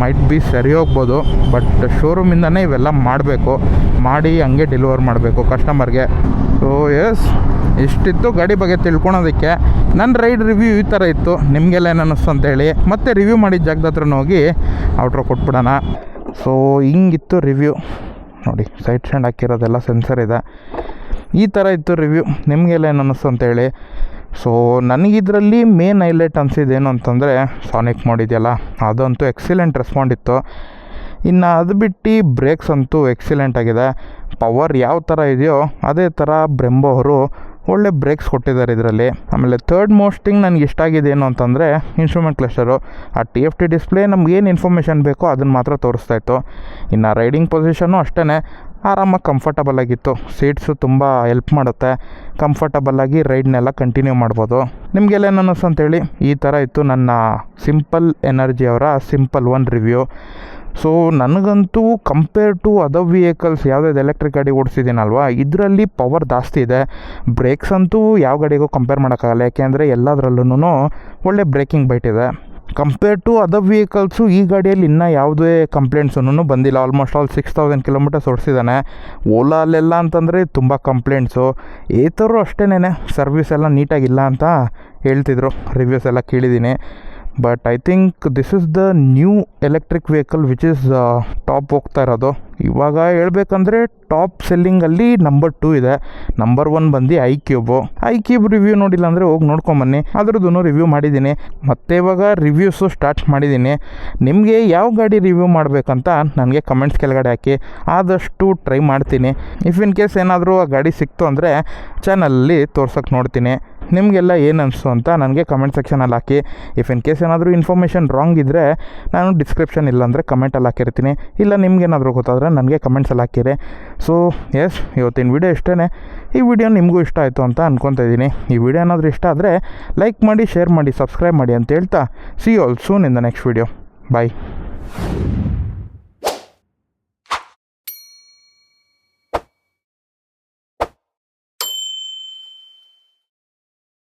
ಮೈಟ್ ಬಿ ಸರಿ ಹೋಗ್ಬೋದು ಬಟ್ ಶೋರೂಮಿಂದನೇ ಇವೆಲ್ಲ ಮಾಡಬೇಕು. ಮಾಡಿ ಹಂಗೆ ಡೆಲಿವರ್ ಮಾಡಬೇಕು ಕಸ್ಟಮರ್ಗೆ ಸೊ ಎಸ್ ಇಷ್ಟಿತ್ತು ಗಾಡಿ ಬಗ್ಗೆ ತಿಳ್ಕೊಳೋದಕ್ಕೆ. ನನ್ನ ರೈಡ್ ರಿವ್ಯೂ ಈ ಥರ ಇತ್ತು. ನಿಮಗೆಲ್ಲ ಏನು ಅನ್ನಿಸ್ತು ಅಂತೇಳಿ ಮತ್ತೆ ರಿವ್ಯೂ ಮಾಡಿದ ಜಾಗದ ಹತ್ರ ಹೋಗಿ ಔಟ್ರೋ ಕೊಟ್ಬಿಡೋಣ. ಸೊ ಹಿಂಗಿತ್ತು ರಿವ್ಯೂ ನೋಡಿ ಸೈಡ್ ಸ್ಟ್ಯಾಂಡ್ ಹಾಕಿರೋದೆಲ್ಲ ಸೆನ್ಸರ್ ಇದೆ. ಈ ಥರ ಇತ್ತು ರಿವ್ಯೂ ನಿಮಗೆಲ್ಲ ಏನು ಅನ್ನಿಸ್ತು ಅಂತೇಳಿ ಸೊ ನನಗಿದರಲ್ಲಿ ಮೇನ್ ಹೈಲೈಟ್ ಅನಿಸಿದ್ದೇನು ಅಂತಂದರೆ ಸಾನಿಕ್ ಮಾಡಿದೆಯಲ್ಲ ಅದಂತೂ ಎಕ್ಸಿಲೆಂಟ್ ರೆಸ್ಪಾಂಡ್ ಇತ್ತು. ಇನ್ನು ಅದು ಬಿಟ್ಟು ಬ್ರೇಕ್ಸ್ ಅಂತೂ ಎಕ್ಸಿಲೆಂಟ್ ಆಗಿದೆ. ಪವರ್ ಯಾವ ಥರ ಇದೆಯೋ ಅದೇ ಥರ ಬ್ರೆಂಬೋ ಅವರು ಒಳ್ಳೆ ಬ್ರೇಕ್ಸ್ ಕೊಟ್ಟಿದ್ದಾರೆ ಇದರಲ್ಲಿ. ಆಮೇಲೆ ಥರ್ಡ್ ಮೋಸ್ಟ್ ಥಿಂಗ್ ನನಗೆ ಇಷ್ಟ ಆಗಿದೆ ಏನು ಅಂತಂದರೆ ಇನ್ಸ್ಟ್ರೂಮೆಂಟ್ ಕ್ಲಸ್ಟರು ಆ ಟಿ ಎಫ್ ಟಿ ಡಿಸ್ಪ್ಲೇ ನಮ್ಗೆ ಏನು ಇನ್ಫಾರ್ಮೇಷನ್ ಬೇಕೋ ಅದನ್ನು ಮಾತ್ರ ತೋರಿಸ್ತಾ ಇತ್ತು. ಇನ್ನು ರೈಡಿಂಗ್ ಪೊಸಿಷನ್ನು ಅಷ್ಟೇ ಆರಾಮಾಗಿ ಕಂಫರ್ಟಬಲ್ ಆಗಿತ್ತು. ಸೀಟ್ಸು ತುಂಬ ಹೆಲ್ಪ್ ಮಾಡುತ್ತೆ. ಕಂಫರ್ಟಬಲ್ಲಾಗಿ ರೈಡ್ನೆಲ್ಲ ಕಂಟಿನ್ಯೂ ಮಾಡ್ಬೋದು. ನಿಮಗೆಲ್ಲ ಅನ್ನಿಸ್ತು ಅಂತೇಳಿ ಈ ಥರ ಇತ್ತು ನನ್ನ ಸಿಂಪಲ್ ಎನರ್ಜಿ ಅವರ ಸಿಂಪಲ್ ಒನ್ ರಿವ್ಯೂ ಸೊ ನನಗಂತೂ ಕಂಪೇರ್ ಟು ಅದರ್ ವೆಹಿಕಲ್ಸ್ ಯಾವುದಾದ್ರು ಎಲೆಕ್ಟ್ರಿಕ್ ಗಾಡಿ ಓಡಿಸಿದ್ದೀನಲ್ವ, ಇದರಲ್ಲಿ ಪವರ್ ಜಾಸ್ತಿ ಇದೆ. ಬ್ರೇಕ್ಸ್ ಅಂತೂ ಯಾವ ಗಾಡಿಗೂ ಕಂಪೇರ್ ಮಾಡೋಕ್ಕಾಗಲ್ಲ, ಯಾಕೆಂದರೆ ಎಲ್ಲದರಲ್ಲೂ ಒಳ್ಳೆ ಬ್ರೇಕಿಂಗ್ ಬೈಟ್ ಇದೆ. ಕಂಪೇರ್ ಟು ಅದರ್ ವೆಹಿಕಲ್ಸು ಈ ಗಾಡಿಯಲ್ಲಿ ಇನ್ನೂ ಯಾವುದೇ ಕಂಪ್ಲೇಂಟ್ಸೂ ಬಂದಿಲ್ಲ. Almost all six thousand kilometres ಓಡಿಸಿದ್ದಾನೆ. ಓಲಾಲೆಲ್ಲ ಅಂತಂದರೆ ತುಂಬ ಕಂಪ್ಲೇಂಟ್ಸು ಏತರು ಅಷ್ಟೇನೆ ಸರ್ವಿಸ್ ಎಲ್ಲ ನೀಟಾಗಿಲ್ಲ ಅಂತ ಹೇಳ್ತಿದ್ರು. ರಿವ್ಯೂಸ್ ಎಲ್ಲ ಕೇಳಿದ್ದೀನಿ. But I think this is the new electric vehicle which is top ಹೋಗ್ತಾ ಇರೋದು. ಇವಾಗ ಹೇಳ್ಬೇಕಂದ್ರೆ ಟಾಪ್ ಸೆಲ್ಲಿಂಗಲ್ಲಿ ನಂಬರ್ ಟೂ ಇದೆ. ನಂಬರ್ ಒನ್ ಬಂದು I cube I cube review ನೋಡಿಲ್ಲ ಅಂದರೆ ಹೋಗಿ ನೋಡ್ಕೊಂಬನ್ನಿ ಅದ್ರದ್ದು ರಿವ್ಯೂ ಮಾಡಿದ್ದೀನಿ. ಮತ್ತೆ ಇವಾಗ ರಿವ್ಯೂಸು ಸ್ಟಾರ್ಟ್ ಮಾಡಿದ್ದೀನಿ. ನಿಮಗೆ ಯಾವ ಗಾಡಿ ರಿವ್ಯೂ ಮಾಡಬೇಕಂತ ನನಗೆ ಕಮೆಂಟ್ಸ್ ಕೆಳಗಡೆ ಹಾಕಿ. ಆದಷ್ಟು ಟ್ರೈ ಮಾಡ್ತೀನಿ. ಇಫ್ ಇನ್ ಕೇಸ್ ಏನಾದರೂ ಆ ಗಾಡಿ ಸಿಕ್ತು ಅಂದರೆ ಚಾನಲಲ್ಲಿ ತೋರ್ಸೋಕ್ಕೆ ನೋಡ್ತೀನಿ. ನಿಮಗೆಲ್ಲ ಏನು ಅನಿಸ್ತು ಅಂತ ನನಗೆ ಕಮೆಂಟ್ ಸೆಕ್ಷನಲ್ಲಿ ಹಾಕಿ. ಇಫ್ ಇನ್ ಕೇಸ್ ಏನಾದರೂ ಇನ್ಫಾರ್ಮೇಷನ್ ರಾಂಗ್ ಇದ್ದರೆ ನಾನು ಡಿಸ್ಕ್ರಿಪ್ಷನ್ ಇಲ್ಲಾಂದರೆ ಕಮೆಂಟಲ್ಲಿ ಹಾಕಿರ್ತೀನಿ. ಇಲ್ಲ ನಿಮ್ಗೇನಾದರೂ ಗೊತ್ತಾದರೆ ನನಗೆ ಕಮೆಂಟ್ಸಲ್ಲಿ ಹಾಕಿರಿ. ಸೊ ಎಸ್ ಇವತ್ತಿನ ವಿಡಿಯೋ ಇಷ್ಟೇ ಈ ವಿಡಿಯೋ ನಿಮಗೂ ಇಷ್ಟ ಆಯಿತು ಅಂತ ಅನ್ಕೊತಾ ಇದ್ದೀನಿ. ಈ ವಿಡಿಯೋ ಏನಾದರೂ ಇಷ್ಟ ಆದರೆ ಲೈಕ್ ಮಾಡಿ ಶೇರ್ ಮಾಡಿ ಸಬ್ಸ್ಕ್ರೈಬ್ ಮಾಡಿ ಅಂತ ಹೇಳ್ತಾ. See all soon in the next video bye